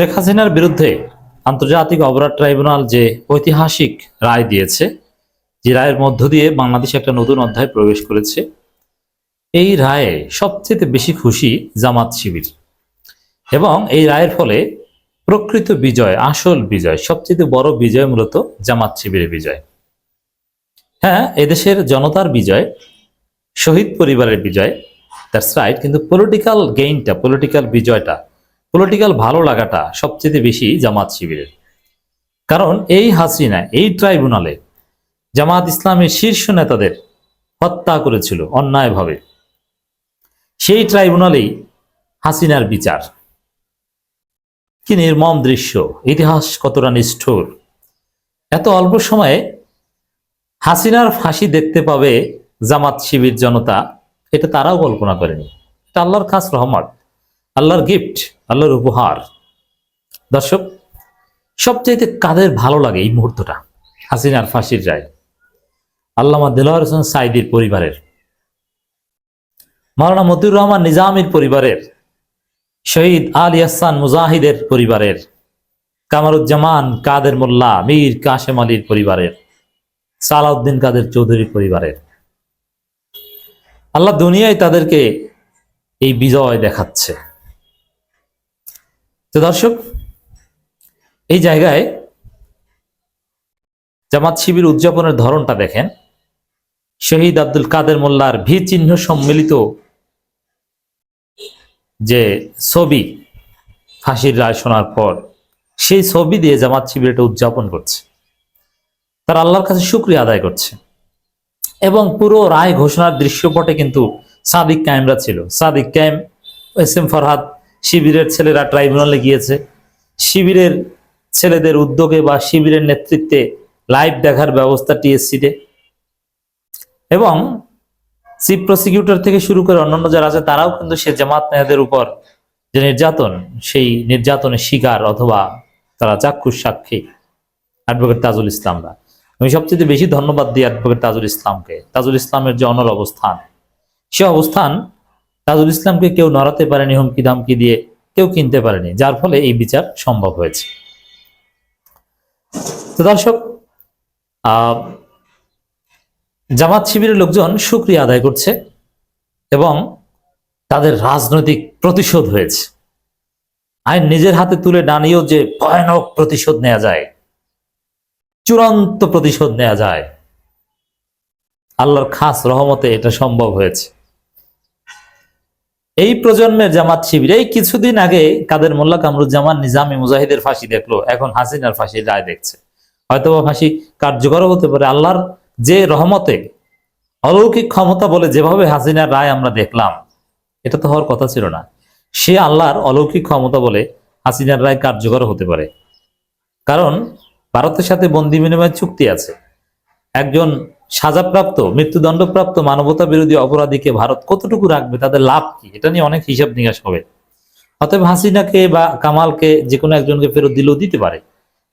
শেখ হাসিনার বিরুদ্ধে আন্তর্জাতিক অপরাধ ট্রাইব্যুনাল যে ঐতিহাসিক রায় দিয়েছে, যে রায়ের মধ্য দিয়ে বাংলাদেশ একটা নতুন অধ্যায় প্রবেশ করেছে, এই রায়ে সবচেয়ে বেশি খুশি জামাত শিবির। এবং এই রায়ের ফলে প্রকৃত বিজয়, আসল বিজয়, সবচেয়ে বড় বিজয় মূলত জামাত শিবিরের বিজয়। হ্যাঁ এদেশের জনতার বিজয়, শহীদ পরিবারের বিজয়, দ্যাটস রাইট, কিন্তু পলিটিক্যাল গেইনটা, পলিটিক্যাল বিজয়টা পলিটিক্যাল ভালো লাগাটা সবচেয়ে বেশি জামাত শিবিরের। কারণ এই হাসিনা, এই ট্রাইব্যুনালে জামাত ইসলামের শীর্ষ নেতাদের হত্যা করেছিল অন্যায়ভাবে। সেই ট্রাইব্যুনালেই হাসিনার বিচার। কি নির্মম দৃশ্য, ইতিহাস কতটা নিষ্ঠুর। এত অল্প সময়ে হাসিনার ফাঁসি দেখতে পাবে জামাত শিবির জনতা, এটা তারাও কল্পনা করেনি। এটা আল্লাহর খাস রহমত। আল্লাহর গিফট আল্লাহর উপহার। দর্শক, সবচাইতে কাদের ভালো লাগে এই মুহূর্তটা? হাসিনার ফাঁসির রায়। আল্লামা দিলওয়ার হোসেন সাইদির পরিবারের। মাওলানা মতিউর রহমান নিজামীর পরিবারের। শহীদ আল ইয়াসান মুজাহিদের পরিবারের। কামারুজ্জামান কাদের মোল্লা, মীর কাশেম আলীর পরিবারের। সালাউদ্দিন কাদের চৌধুরীর পরিবারের। আল্লাহ দুনিয়ায় তাদেরকে এই বিজয় দেখাচ্ছে। দর্শক, এই জায়গায় জামাত শিবির উদযাপনের ধরনটা দেখেন। শহীদ আব্দুল কাদের মোল্লার ভি চিহ্ন সম্মিলিত যে ছবি ফাঁসির রায় শোনার পর, সেই ছবি দিয়ে জামাত শিবির এটা উদযাপন করছে। তার আল্লাহর কাছে শুক্রিয়া আদায় করছে। এবং পুরো রায় ঘোষণার দৃশ্যপটে কিন্তু সাদিক কায়েমরা ছিল। সাদিক কায়েম এস এম ফরহাদ শিবিরের ছেলেরা ট্রাইব্যুনালে গিয়েছে। শিবিরের ছেলেদের উদ্যোগে বা শিবিরের নেতৃত্বে লাইভ দেখার ব্যবস্থা টিএসসিতে। এবং চিফ প্রসিকিউটর থেকে শুরু করে অন্যান্য যারা আছে, তারাও কিন্তু সে জামাত নেহাদের উপর যে নির্যাতন, সেই নির্যাতনের শিকার অথবা তারা চাক্ষুষ সাক্ষী অ্যাডভোকেট তাজুল ইসলামরা। আমি সবচেয়ে বেশি ধন্যবাদ দিই অ্যাডভোকেট তাজুল ইসলামকে। তাজুল ইসলামের যে অনর অবস্থান, সে অবস্থান তাজুল ইসলামকে কেউ নড়াতে পারেনি হুমকি ধামকি দিয়ে, কেউ কিনতে পারেনি, যার ফলে এই বিচার সম্ভব হয়েছে। তো দর্শক জামাত শিবিরের লোকজন সুক্রিয়া আদায় করছে এবং তাদের রাজনৈতিক প্রতিশোধ হয়েছে। আইন নিজের হাতে তুলে ডানিয়েও যে ভয়ানক প্রতিশোধ নেওয়া যায়, চূড়ান্ত প্রতিশোধ নেওয়া যায়, আল্লাহর খাস রহমতে এটা সম্ভব হয়েছে। এই প্রজন্মের জামাত শিবির, এই কিছুদিন আগে কাদের মোল্লা কামরুজ্জামান নিজামী মুজাহিদের ফাঁসি দেখল, এখন হাসিনার ফাঁসির রায় দেখছে। হয়তোবা ফাঁসি কার্যকর হতে পারে, আল্লাহর যে রহমতে অলৌকিক ক্ষমতা বলে যেভাবে হাসিনার রায় আমরা দেখলাম, এটা তো হওয়ার কথা ছিল না। সে আল্লাহর অলৌকিক ক্ষমতা বলে হাসিনার রায় কার্যকর হতে পারে। কারণ ভারতের সাথে বন্দি বিনিময় চুক্তি আছে। একজন সাজাপ্রাপ্ত, মৃত্যুদণ্ডপ্রাপ্ত মানবতা বিরোধী অপরাধীকে ভারত কতটুকু রাখবে, তাদের লাভ কি? এটা নিয়ে অনেক হিসাব নিকাশ হবে। অতএব হাসিনাকে বা কামালকে যে কোনো একজনকে ফেরত দিলেও দিতে পারে।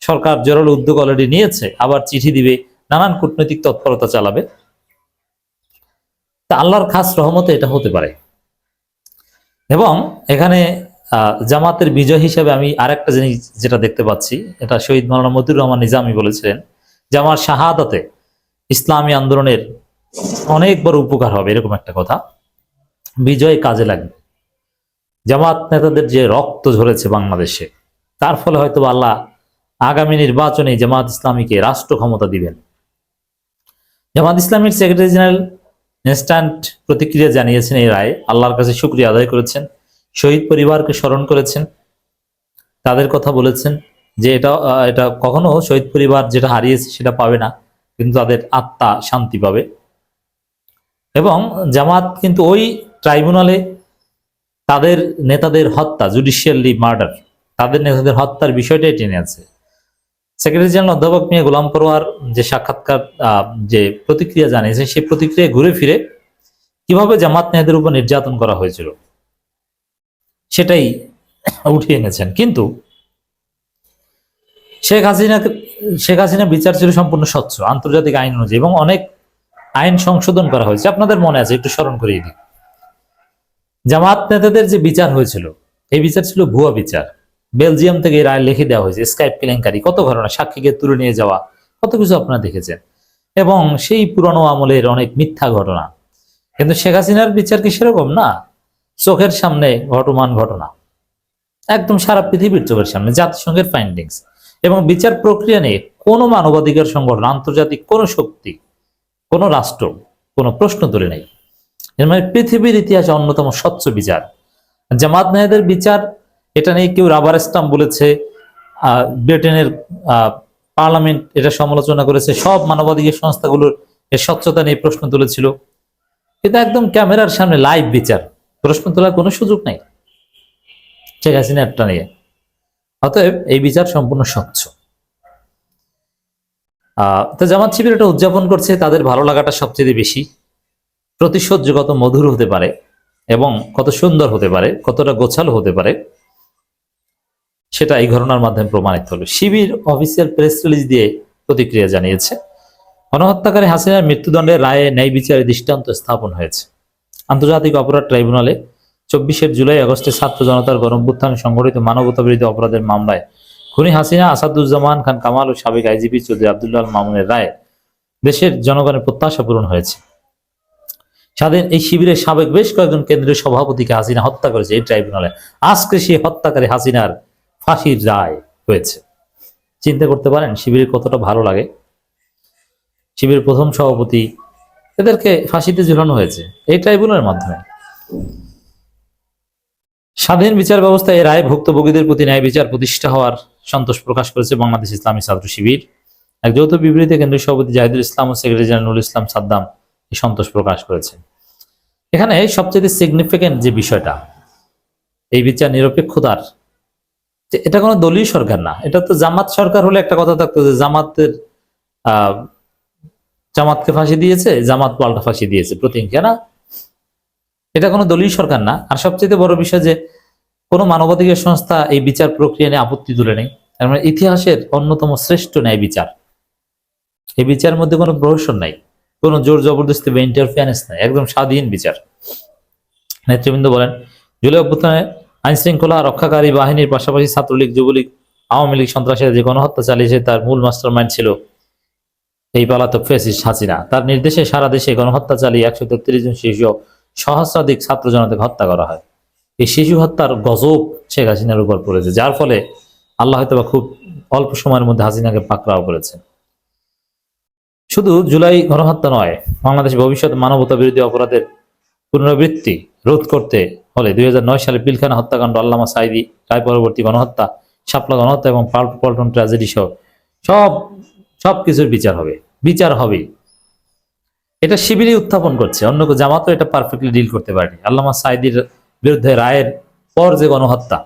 সরকার জোরালো উদ্যোগ অলরেডি নিয়েছে, আবার চিঠি দিবে, নানান কূটনৈতিক তৎপরতা চালাবে। তা আল্লাহর খাস রহমতে এটা হতে পারে। এবং এখানে জামাতের বিজয় হিসেবে আমি আরেকটা জিনিস যেটা দেখতে পাচ্ছি, এটা শহীদ মৌলানা মতিউর রহমান নিজামী বলেছিলেন যে, আমার শাহাদাতে ইসলামী আন্দোলনের অনেক বড় উপকার হবে, এরকম একটা কথা। বিজয় কাজে লাগবে। জামাত নেতাদের যে রক্ত ঝরেছে বাংলাদেশে, তার ফলে হয়তো আল্লাহ আগামী নির্বাচনে জামাত ইসলামীকে রাষ্ট্র ক্ষমতা দিবেন। জামাত ইসলামীর সেক্রেটারি জেনারেল ইনস্ট্যান্ট প্রতিক্রিয়া জানিয়েছেন এই রায়, আল্লাহর কাছে শুক্রিয়া আদায় করেছেন, শহীদ পরিবারকে স্মরণ করেছেন, তাদের কথা বলেছেন যে এটা এটা কখনো শহীদ পরিবার যেটা হারিয়েছে সেটা পাবে না। কিন্তু তাদের আত্মা শান্তি পাবে। এবং জামাত কিন্তু ওই ট্রাইব্যুনালে তাদের নেতাদের হত্যা, জুডিশিয়ালি মার্ডার, তাদের নেতাদের হত্যার বিষয়টাই টেনে আছে সেক্রেটারি জেনারেল অধ্যাপক মিয়া গোলাম পরোয়ার যে সাক্ষাৎকার যে প্রতিক্রিয়া জানিয়েছে সেই প্রতিক্রিয়া ঘুরে ফিরে কীভাবে জামাত নেতাদের উপর নির্যাতন করা হয়েছিল, সেটাই উঠিয়ে এনেছেন। কিন্তু শেখ হাসিনা শেখ হাসিনা বিচার ছিল সম্পূর্ণ স্বচ্ছ, আন্তর্জাতিক আইন অনুযায়ী এবং অনেক আইন সংশোধন করা হয়েছে। আপনাদের মনে আছে, একটু স্মরণ করিয়ে দিই। জামাত নেতাদের যে বিচার হয়েছিল, এই বিচার ছিল ভুয়া বিচার। বেলজিয়াম থেকে রায় লিখে দেওয়া হয়েছে, স্কাইপ কেলেঙ্কারি, কত ঘটনা, সাক্ষীকে তুলে নিয়ে যাওয়া, কত কিছু আপনারা দেখেছেন। এবং সেই পুরনো আমলের অনেক মিথ্যা ঘটনা। কিন্তু শেখ হাসিনার বিচার কি সেরকম? না। চোখের সামনে ঘটমান ঘটনা। একদম সারা পৃথিবীর চোখের সামনে, জাতিসংঘের ফাইন্ডিংস এবং বিচার প্রক্রিয়া নিয়ে কোনো মানবাধিকার সংগঠন, আন্তর্জাতিক কোনো শক্তি, কোনো রাষ্ট্র, কোনো প্রশ্ন তুলে নেই। এর মানে পৃথিবীর ইতিহাসে অন্যতম স্বচ্ছ বিচার। জামাত নায়েদের বিচার, এটা নিয়ে কেউ রাবার স্টাম্প বলেছে ব্রিটেনের পার্লামেন্ট এটা সমালোচনা করেছে, সব মানবাধিকার সংস্থাগুলোর এর স্বচ্ছতা নিয়ে প্রশ্ন তুলেছিল। এটা একদম ক্যামেরার সামনে লাইভ বিচার। প্রশ্ন তোলার কোনো সুযোগ নেই। শেখ হাসিনারটা নিয়ে। অতএব এই বিচার সম্পূর্ণ স্বচ্ছ। তো জামাত শিবির এটা উদযাপন করছে, তাদের ভালো লাগাটা সবচেয়ে বেশি। প্রতিশোধ কত মধুর হতে পারে এবং কত সুন্দর হতে পারে, কতটা গোছালো হতে পারে, সেটা এই ঘটনার মাধ্যমে প্রমাণিত হলো শিবির অফিসিয়াল প্রেস রিলিজ দিয়ে প্রতিক্রিয়া জানিয়েছে, গণহত্যাকারী হাসিনার মৃত্যুদণ্ডের রায়ে ন্যায় বিচারে দৃষ্টান্ত স্থাপন হয়েছে। আন্তর্জাতিক অপরাধ ট্রাইব্যুনালে চব্বিশের জুলাই আগস্টে ছাত্র জনতার গণভ্যুত্থানে সংঘটিত মানবতা বিরোধী অপরাধের মামলায় খুনি হাসিনা, আসাদুজ্জামান খান কামাল ও সাবেক আইজিপি চৌধুরী আবদুল্লাহ মামুনের রায় দেশের জনগণের প্রত্যাশা পূরণ হয়েছে। স্বাধীন এই শিবিরের সাবেক বেশ কয়েকজন কেন্দ্রীয় সভাপতিকে হাসিনা হত্যা করেছে এই ট্রাইব্যুনালে। আজকে সেই হত্যাকারী হাসিনার ফাঁসির রায় হয়েছে। চিন্তা করতে পারেন শিবিরের কতটা ভালো লাগে? শিবিরের প্রথম সভাপতি এদেরকে ফাঁসিতে ঝুলানো হয়েছে এই ট্রাইব্যুনালের মাধ্যমে। স্বাধীন বিচার ব্যবস্থায় রায় ভুক্তভোগীদের প্রতি ন্যায় বিচার প্রতিষ্ঠা হওয়ার সন্তোষ প্রকাশ করেছে বাংলাদেশ ইসলামী ছাত্র শিবির। এক যৌথ বিবৃতিতে কেন্দ্রীয় সভাপতি জাহিদুল ইসলাম ও সেক্রেটারি জেনারেল ইসলাম সাদ্দাম এই সন্তোষ প্রকাশ করেছেন। এখানে সবচেয়ে সিগনিফিকেন্ট যে বিষয়টা, এই বিচার নিরপেক্ষতার এটা কোনো দলীয় সরকার না, এটা তো জামাত সরকার হলে একটা কথা থাকতো যে জামাতের জামাতকে ফাঁসি দিয়েছে, জামাত পাল্টা ফাঁসি দিয়েছে প্রতিহিংসা, না? এটা কোনো দলীয় সরকার না। আর সবচেয়ে বড় বিষয় যে, কোনো মানবাধিকার সংস্থা এই বিচার প্রক্রিয়া নিয়ে আপত্তি তুলে নেই। তার মানে ইতিহাসের অন্যতম শ্রেষ্ঠ ন্যায় বিচার। এই বিচারের মধ্যে কোনো প্রহসন নাই। কোনো জোর জবরদস্তি বা ইন্টারফিয়ারেন্স নাই। একদম স্বাধীন বিচার। নেতৃবৃন্দ বলেন, জুলাই অভ্যুত্থানে আইন শৃঙ্খলা রক্ষাকারী বাহিনীর পাশাপাশি ছাত্রলীগ, যুবলীগ, আওয়ামী লীগ সন্ত্রাসীরা যে গণহত্যা চালিয়েছে তার মূল মাস্টার মাইন্ড ছিল এই পালাতক ফেসিস হাসিনা। তার নির্দেশে সারা দেশে গণহত্যা চালিয়ে একশো তেত্রিশ জন শিশু সহস্রাধিক ছাত্র জনতাকে হত্যা করা হয়। এই শিশু হত্যার গজব শেখ হাসিনার উপর পড়েছে, যার ফলে আল্লাহ হয়তো খুব অল্প সময়ের মধ্যে হাসিনাকে পাকড়াও করেছেন শুধু জুলাই গণহত্যা নয়, বাংলাদেশ ভবিষ্যৎ মানবতা বিরোধী অপরাধের পুনরাবৃত্তি রোধ করতে হলে দুই হাজার নয় সালে পিলখানা হত্যাকাণ্ড, আল্লামা সাইদি রায় পরবর্তী গণহত্যা, শাপলা গণহত্যা এবং পাল্ট পল্টন ট্র্যাজেডি সহ সব সব কিছুর বিচার হবে। বিচার হবেই। এটা শিবিরই উত্থাপন করছে। অন্য জামাতও এটা পারফেক্টলি ডিল করতে পারেনি। আল্লামা সাইদির বিরুদ্ধে রায়ের পর যে গণহত্যা,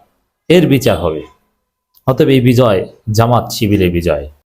এর বিচার হবে। অতএব এই বিজয় জামাত শিবিরের বিজয়।